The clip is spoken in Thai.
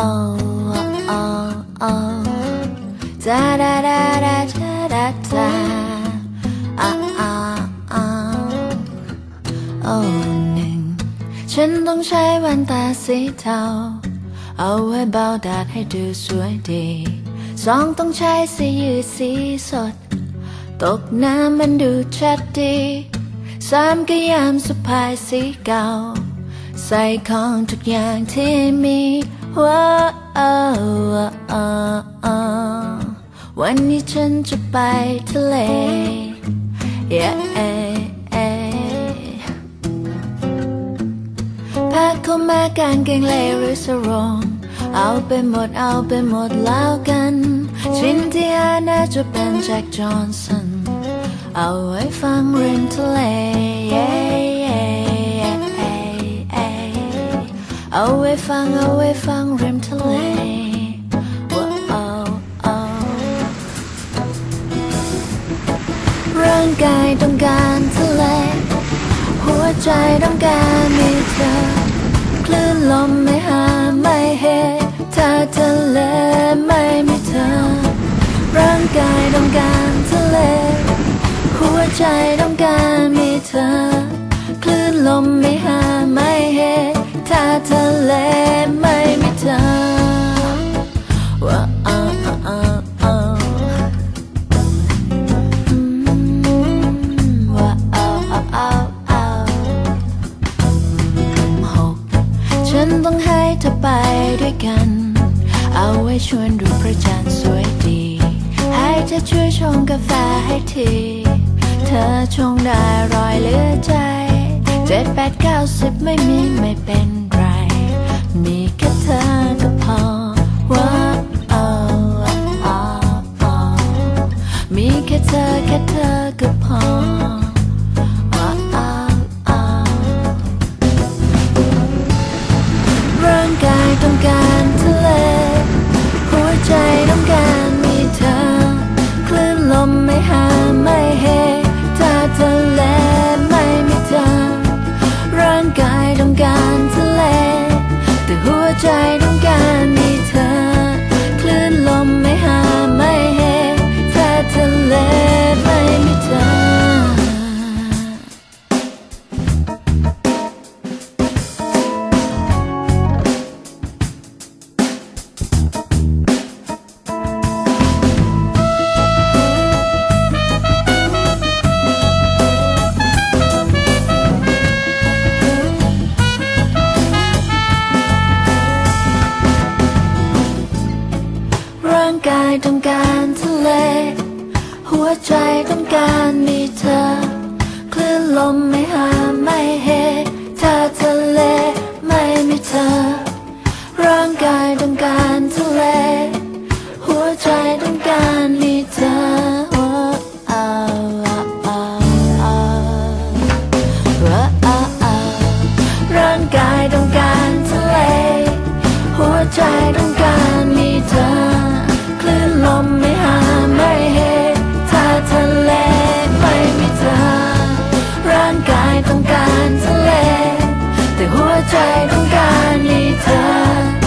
oh oh หนึ่งฉันต้องใช้ว่นตาสีเทาเอาไว้เบาดาดให้ดูสวยดีสองต้องใช้สียืดสีสด ตกน้ำมันดูชัดดีสามก็ยามสะพายสีเก่า ใส่ของทุกอย่างที่มีว้าววันนี้ฉันจะไปทะเล yeah ผ้าเข้ามากางเกงเลหรือสรงเอาไปหมดเอาไปหมดแล้วกันชิ้นที่อาน่าจะเป็นแจ็คจอห์นสันเอาไว้ฟังริมทะเล เอาไว้ฟังเอาไว้ฟังริมทะเลว้าวร่างกายต้องการทะเล หัวใจต้องการมีเธอ คลื่นลมไม่หาไม่เหตุถ้าทะเลไม่มีเธอ ร่างกายต้องการทะเล หัวใจต้องการ ทะเลไม่มีเธอว้าอ้าวอ้าวอ้าวว้าวอ้าวอ้าวอ้าวหกฉันต้องให้เธอไปด้วยกัน เอาไว้ชวนดูพระจันทร์สวยดี ให้เธอช่วยชงกาแฟให้ทีเธอชงได้รอยเลือใจเจ็ดแปดเก้าสิบไม่มีไม่เป็น มีแค่เธอก็พอว้าวอ้าวอ้าวอ้าวมีแค่เธอแค่เธอก็พอ ต้องการทะเล หัวใจต้องการมีเธอ คลื่นลมไม่หาไม่เหตุ ต้องการทะเล แต่หัวใจต้องการมีเธอ